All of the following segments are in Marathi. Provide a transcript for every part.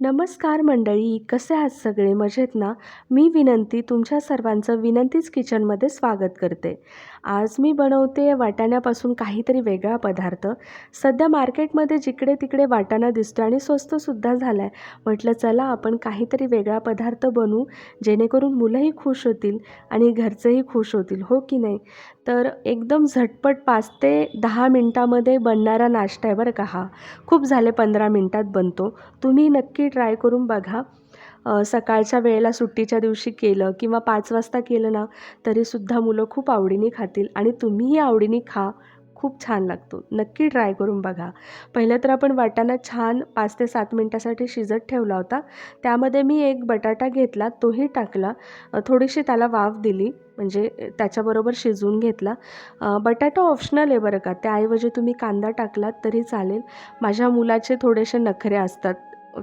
नमस्कार मंडळी कसे आहात सगळे? मजेत ना? मी विनंती तुमच्या सर्वांचं विनंतीच किचनमध्ये स्वागत करते. आज मी बनवते वाटाण्यापासून काहीतरी वेगळा पदार्थ. सध्या मार्केटमध्ये जिकडे तिकडे वाटाणा दिसतो आणि स्वस्तसुद्धा झाला आहे म्हटलं चला आपण काहीतरी वेगळा पदार्थ बनवू जेणेकरून मुलंही खुश होतील आणि घरचेही खुश होतील हो की नाही? तर एकदम झटपट पाच ते दहा मिनटामध्ये बनणारा नाश्ता आहे बरं का हा. खूप झाले पंधरा मिनटात बनतो. तुम्ही नक्की ट्राय करून बघा. सकाळच्या वेळेला सुट्टीच्या दिवशी केलं किंवा पाच वाजता केलं ना तरीसुद्धा मुलं खूप आवडीने खातील आणि तुम्हीही आवडीने खा. खूप छान लागतो. नक्की ट्राय करून बघा. पहिलं तर आपण वाटाणा छान पाच ते सात मिनटासाठी शिजत ठेवला होता. त्यामध्ये मी एक बटाटा घेतला तोही टाकला. थोडीशी त्याला वाफ दिली म्हणजे त्याच्याबरोबर शिजवून घेतला. बटाटा ऑप्शनल आहे बरं का. त्याऐवजी तुम्ही कांदा टाकलात तरी चालेल. माझ्या मुलाचे थोडेसे नखरे असतात.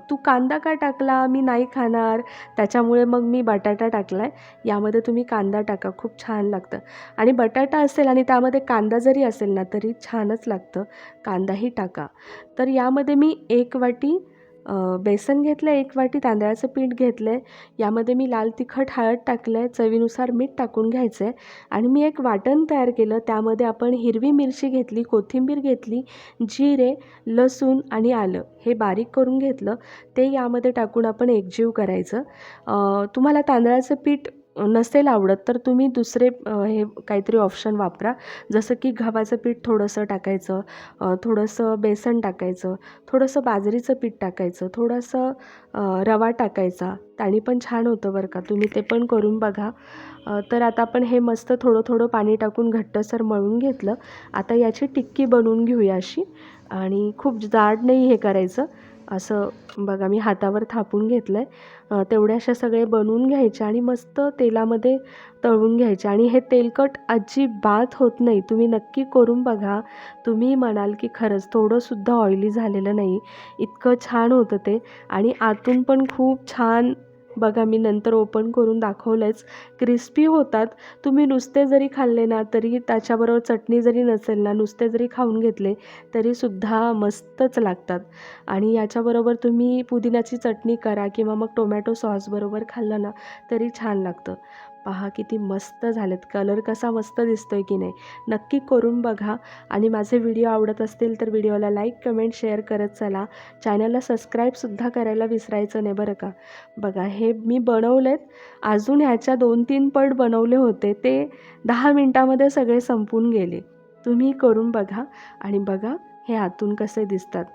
तू कांदा का टाकला? मी नाही खाणार. त्याच्यामुळे मग मी बटाटा टाकला आहे यामध्ये तुम्ही कांदा टाका. खूप छान लागतं. आणि बटाटा असेल आणि त्यामध्ये कांदा जरी असेल ना तरी छानच लागतं. कांदाही टाका. तर यामध्ये मी एक वाटी बेसन घेतलं आहे एक वाटी तांदळाचं पीठ घेतलं आहे यामध्ये मी लाल तिखट हळद टाकलं आहे चवीनुसार मीठ टाकून घ्यायचं आहे आणि मी एक वाटण तयार केलं. त्यामध्ये आपण हिरवी मिरची घेतली कोथिंबीर घेतली जिरे लसूण आणि आलं हे बारीक करून घेतलं. ते यामध्ये टाकून आपण एकजीव करायचं. तुम्हाला तांदळाचं पीठ नसेल आवडत तर तुम्ही दुसरे हे काहीतरी ऑप्शन वापरा. जसं की गव्हाचं पीठ थोडंसं टाकायचं थोडंसं बेसन टाकायचं थोडंसं बाजरीचं पीठ टाकायचं थोडंसं रवा टाकायचा. त्याने पण छान होतं बरं का. तुम्ही ते पण करून बघा. तर आता आपण हे मस्त थोडं थोडं पाणी टाकून घट्टसर मळून घेतलं. आता याची टिक्की बनवून घेऊया अशी. आणि खूप जाड नाही हे करायचं. असं बघा मी हातावर थापून घेतलं आहे तेवढे अशा सगळे बनवून घ्यायचे आणि मस्त तेलामध्ये तळून घ्यायचे. आणि हे तेलकट अजिबात होत नाही. तुम्ही नक्की करून बघा. तुम्ही म्हणाल की खरंच थोडंसुद्धा ऑइली झालेलं नाही. इतकं छान होतं ते. आणि आतून पण खूप छान बघा मी नंतर ओपन करून दाखवलंच. क्रिस्पी होतात. तुम्ही नुसते जरी खाल्ले ना तरी त्याच्याबरोबर चटणी जरी नसेल ना नुसते जरी खाऊन घेतले तरीसुद्धा मस्तच लागतात. आणि याच्याबरोबर तुम्ही पुदिन्याची चटणी करा किंवा मग टोमॅटो सॉसबरोबर खाल्लं ना तरी छान लागतं. पहा किती मस्त झालेत. कलर कसा मस्त दिसतोय की नाही. नक्की करून बघा. आणि माझे व्हिडिओ आवडत असतील तर व्हिडिओला लाईक कमेंट शेअर करत चला. चॅनलला सबस्क्राईबसुद्धा करायला विसरायचं नाही बरं का? बघा हे मी बनवलेत. अजून ह्याच्या दोन तीन पट बनवले होते. ते दहा मिनटामध्ये सगळे संपून गेले. तुम्ही करून बघा. आणि बघा हे आतून कसे दिसतात.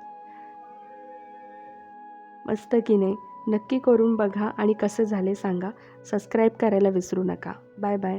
मस्त की नाही? नक्की करून बघा आणि कसं झाले सांगा. सबस्क्राईब करायला विसरू नका. Bye bye